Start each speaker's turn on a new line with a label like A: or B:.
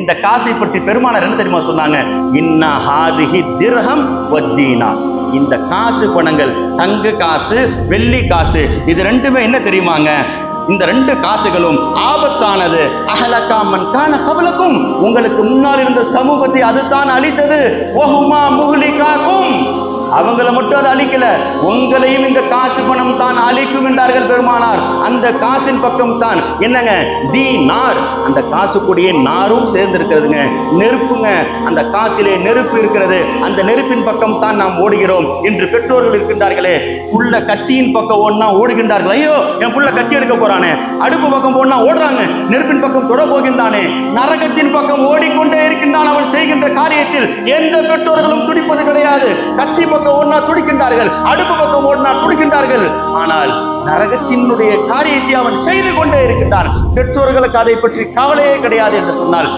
A: இந்த காசை பற்றி பெருமானார் என்ன தெரியுமா சொன்னாங்க? இன்னா ஹாதிஹி திர்ஹம் வத்தீனா. இந்த காசு பணங்கள் தங்க காசு வெள்ளி காசு இது ரெண்டுமே என்ன தெரியுமாங்க? இந்த ரெண்டு காசுகளும் ஆபத்தானது. அஹலகாமன் காண கவலக்கும் உங்களுக்கு முன்னால் இருந்த சமூகத்தை அதுதான் அழித்தது. ஒஹுமா முக அவங்கள மட்டும் அது அழிக்கல. உங்களையும் இந்த காசு பணம் தான் அழிக்கும் என்றார்கள் பெருமானார். அந்த காசின் பக்கம் தான் என்னங்க? தி நார். அந்த காசு கூடிய நாரும் சேர்ந்திருக்கிறதுங்க. நெருப்புங்க. அந்த காசிலே நெருப்பு இருக்கிறது. அந்த நெருப்பின் பக்கம் தான் நாம் ஓடுகிறோம் என்று பெற்றோர்கள் இருக்கின்றார்களே. உள்ள கத்தியின் பக்கம் ஓடினா ஓடுகின்றார்கள். ஐயோ என் புள்ள கத்தி எடுக்க போறானே. அடுப்பு பக்கம் போனா ஓடுறாங்க. நெருப்பின் பக்கம் தொட போகின்றானே. நரகத்தின் பக்கம் ஓடிக்கொண்டு செய்கின்ற காரியத்தில் எந்த பெற்றோர்களும் துடிப்பது கிடையாது. கத்தி பக்கம் ஓடினா துடிக்கின்றார்கள் அடுப்பு பக்கம் ஓடினா துடிக்கின்றார்கள். ஆனால் நரகத்தினுடைய காரியத்தை அவன் செய்து கொண்டே இருக்கின்றான். பெற்றோர்களுக்கு அதை பற்றி கவலையே கிடையாது என்று சொன்னால்.